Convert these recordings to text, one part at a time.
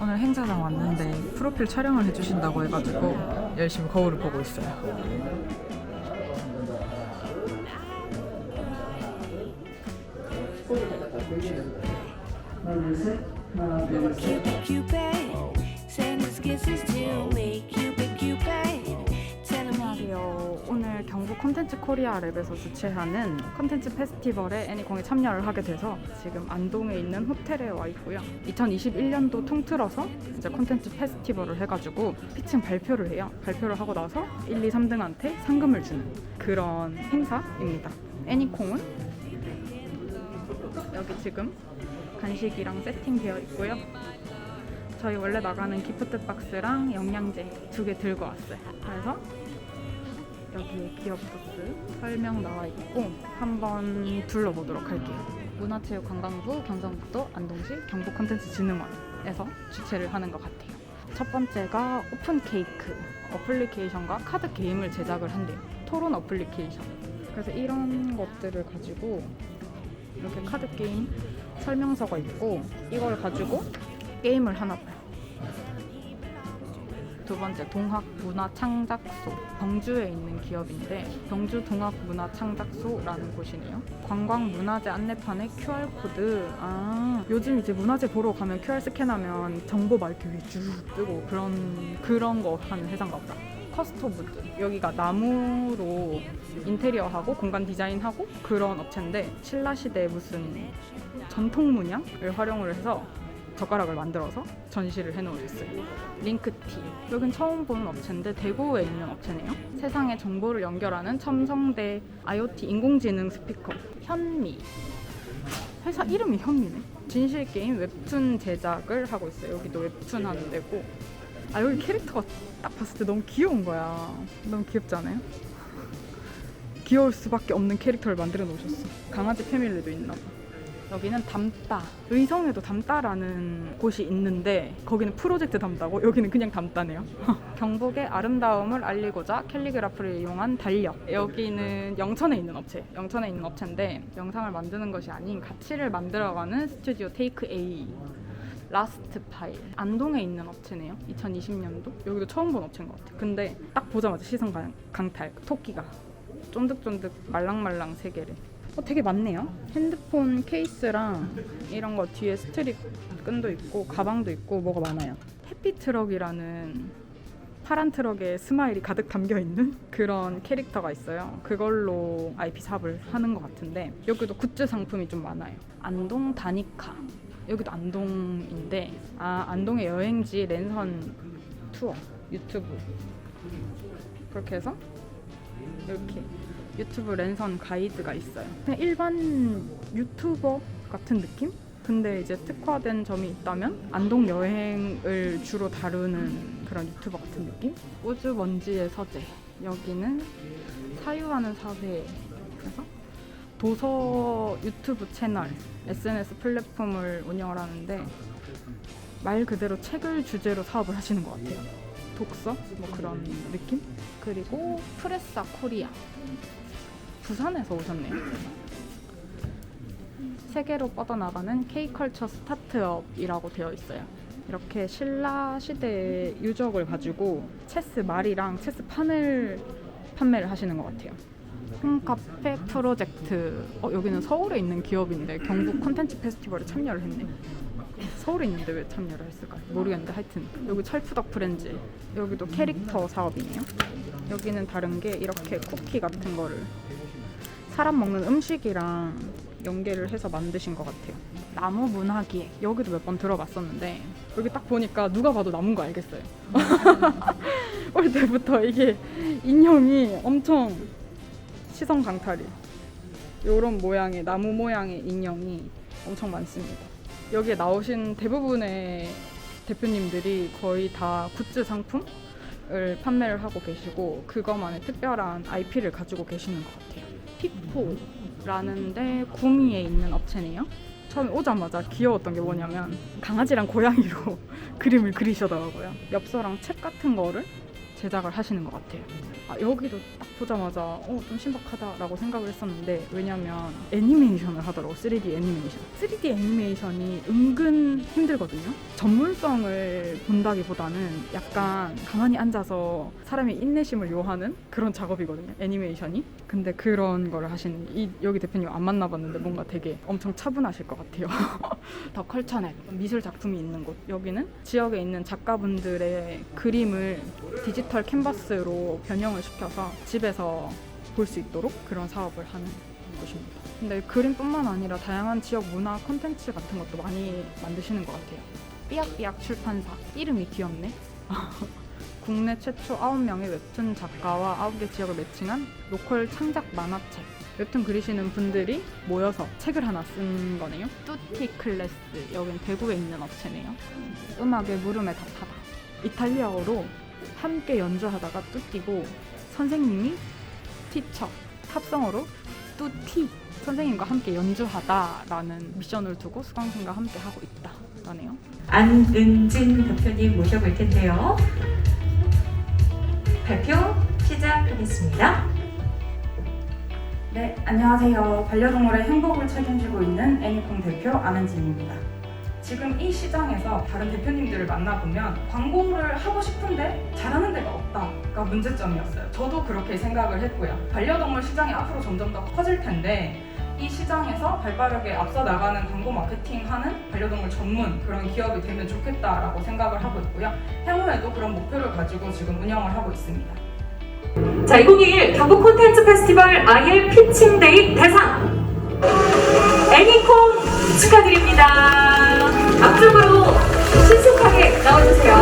오늘 행사장 왔는데 프로필 촬영을 해주신다고 해가지고 열심히 거울을 보고 있어요. Cupid, Cupid, 콘텐츠 코리아 랩에서 주최하는 콘텐츠 페스티벌에 애니콩에 참여를 하게 돼서 지금 안동에 있는 호텔에 와 있고요. 2021년도 통틀어서 이제 콘텐츠 페스티벌을 해가지고 피칭 발표를 해요. 발표를 하고 나서 1, 2, 3등한테 상금을 주는 그런 행사입니다. 애니콩은 여기 지금 간식이랑 세팅되어 있고요. 저희 원래 나가는 기프트 박스랑 영양제 두 개 들고 왔어요. 그래서 여기에 기업 부스 설명 나와 있고 한번 둘러보도록 할게요. 문화체육관광부 경상북도 안동시 경북콘텐츠진흥원에서 주최를 하는 것 같아요. 첫 번째가 오픈 케이크 어플리케이션과 카드 게임을 제작을 한대요. 토론 어플리케이션. 그래서 이런 것들을 가지고 이렇게 카드 게임 설명서가 있고 이걸 가지고 게임을 하나 봐요. 두 번째 동학 문화 창작소 경주에 있는 기업인데 경주 동학 문화 창작소라는 곳이네요. 관광 문화재 안내판에 QR 코드. 아 요즘 이제 문화재 보러 가면 QR 스캔하면 정보 막 이렇게 위에 쭉 뜨고 그런 그런 거 하는 회사인가 보다. 커스터부드 여기가 나무로 인테리어하고 공간 디자인하고 그런 업체인데 신라 시대 무슨 전통 문양을 활용을 해서 젓가락을 만들어서 전시를 해놓으셨어요. 링크티. 여긴 처음 보는 업체인데 대구에 있는 업체네요. 세상의 정보를 연결하는 첨성대 IoT 인공지능 스피커 현미. 회사 이름이 현미네. 진실 게임 웹툰 제작을 하고 있어요. 여기도 웹툰 하는 데고. 아 여기 캐릭터가 딱 봤을 때 너무 귀여운 거야. 너무 귀엽지 않아요? 귀여울 수밖에 없는 캐릭터를 만들어 놓으셨어. 강아지 패밀리도 있나 봐. 여기는 담따 의성에도 담따라는 곳이 있는데 거기는 프로젝트 담따고? 여기는 그냥 담따네요. 경북의 아름다움을 알리고자 캘리그라프를 이용한 달력. 여기는 영천에 있는 업체 영천에 있는 업체인데 영상을 만드는 것이 아닌 가치를 만들어가는 스튜디오 테이크 A 라스트 파일. 안동에 있는 업체네요. 2020년도? 여기도 처음 본 업체인 것 같아요. 근데 딱 보자마자 시선 강, 강탈 토끼가. 쫀득쫀득 말랑말랑 세 개를 어, 되게 많네요. 핸드폰 케이스랑 이런 거 뒤에 스트립 끈도 있고 가방도 있고 뭐가 많아요. 해피 트럭이라는 파란 트럭에 스마일이 가득 담겨 있는 그런 캐릭터가 있어요. 그걸로 IP 삽을 하는 것 같은데 여기도 굿즈 상품이 좀 많아요. 안동 다니카 여기도 안동인데 아 안동의 여행지 랜선 투어 유튜브 그렇게 해서 이렇게 유튜브 랜선 가이드가 있어요. 그냥 일반 유튜버 같은 느낌? 근데 이제 특화된 점이 있다면 안동 여행을 주로 다루는 그런 유튜버 같은 느낌? 우주 먼지의 서재. 여기는 사유하는 사회. 그래서 도서 유튜브 채널, SNS 플랫폼을 운영을 하는데 말 그대로 책을 주제로 사업을 하시는 것 같아요. 독서? 뭐 그런 느낌? 그리고 프레사 코리아. 부산에서 오셨네요. 세계로 뻗어나가는 K컬처 스타트업이라고 되어 있어요. 이렇게 신라 시대의 유적을 가지고 체스 말이랑 체스 판을 판매를 하시는 것 같아요. 홈카페 프로젝트. 어, 여기는 서울에 있는 기업인데 경북 콘텐츠 페스티벌에 참여를 했네. 서울에 있는데 왜 참여를 했을까? 모르겠는데 하여튼 여기 철푸덕 프렌즈 여기도 캐릭터 사업이네요. 여기는 다른 게 이렇게 쿠키 같은 거를 사람 먹는 음식이랑 연계를 해서 만드신 것 같아요. 나무 문화기에 여기도 몇 번 들어봤었는데 여기 딱 보니까 누가 봐도 나무인 거 알겠어요. 올 때부터 이게 인형이 엄청 시선 강탈이. 이런 모양의 나무 모양의 인형이 엄청 많습니다. 여기에 나오신 대부분의 대표님들이 거의 다 굿즈 상품을 판매를 하고 계시고 그것만의 특별한 IP를 가지고 계시는 것 같아요. 피포라는데 구미에 있는 업체네요. 처음에 오자마자 귀여웠던 게 뭐냐면 강아지랑 고양이로 그림을 그리시더라고요. 엽서랑 책 같은 거를 제작을 하시는 것 같아요. 아, 여기도 딱 보자마자 어, 좀 신박하다라고 생각을 했었는데 왜냐면 애니메이션을 하더라고 3D 애니메이션. 3D 애니메이션이 은근 힘들거든요. 전문성을 본다기보다는 약간 가만히 앉아서 사람의 인내심을 요하는 그런 작업이거든요. 애니메이션이. 근데 그런 거를 하시는 이 여기 대표님 안 만나봤는데 뭔가 되게 엄청 차분하실 것 같아요. 더 컬처넷 미술 작품이 있는 곳 여기는 지역에 있는 작가분들의 그림을 디지털 캔버스로 변형을 시켜서 집에서 볼 수 있도록 그런 사업을 하는 곳입니다. 근데 그림뿐만 아니라 다양한 지역 문화 콘텐츠 같은 것도 많이 만드시는 것 같아요. 삐약삐약 출판사 이름이 귀엽네. 국내 최초 9명의 웹툰 작가와 9개 지역을 매칭한 로컬 창작 만화책. 웹툰 그리시는 분들이 모여서 책을 하나 쓴 거네요. 뚜티 클래스. 여긴 대구에 있는 업체네요. 음악의 물음에 답하다. 이탈리아어로 함께 연주하다가 뚜띠고 선생님이 티처. 합성어로 뚜티. 선생님과 함께 연주하다라는 미션을 두고 수강생과 함께 하고 있다라네요. 안은진 대표님 모셔볼 텐데요. 발표 시작하겠습니다. 네, 안녕하세요. 반려동물의 행복을 책임지고 있는 애니콩 대표 안은진입니다. 지금 이 시장에서 다른 대표님들을 만나보면 광고를 하고 싶은데 잘하는 데가 없다가 문제점이었어요. 저도 그렇게 생각을 했고요. 반려동물 시장이 앞으로 점점 더 커질 텐데 이 시장에서 발빠르게 앞서 나가는 광고 마케팅 하는 반려동물 전문 그런 기업이 되면 좋겠다라고 생각을 하고 있고요. 향후에도 그런 목표를 가지고 지금 운영을 하고 있습니다. 자, 2021 경북 콘텐츠 페스티벌 IL 피칭데이 대상 애니콩 축하드립니다. 앞쪽으로 신속하게 나와주세요.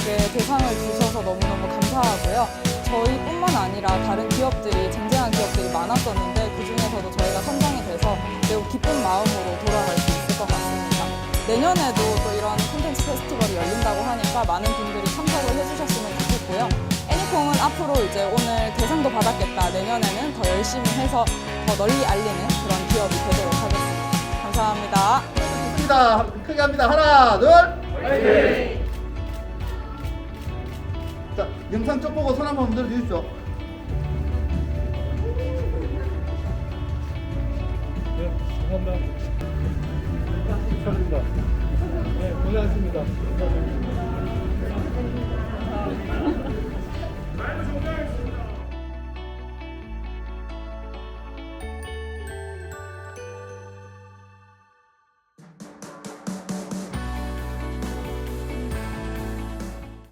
못하게 대상을 주셔서 너무너무 감사하고요. 저희뿐만 아니라 다른 기업들이 쟁쟁한 기업들이 많았었는데 그 중에서도 저희가 선정이 돼서 매우 기쁜 마음으로 돌아갈 수 있을 것 같습니다. 내년에도 또 이런 콘텐츠 페스티벌이 열린다고 하니까 많은 분들이 참석을 해주셨으면 좋겠고요. 애니콩은 앞으로 이제 오늘 대상도 받았겠다. 내년에는 더 열심히 해서 더 널리 알리는 그런 기업이 되도록 하겠습니다. 감사합니다. 합니다. 크게 합니다. 하나, 둘. 자, 영상 쪽 보고 손 한번 흔들어 주십시오. 네, 감사합니다. 축하드립니다. 네, 고생하셨습니다. 감사합니다.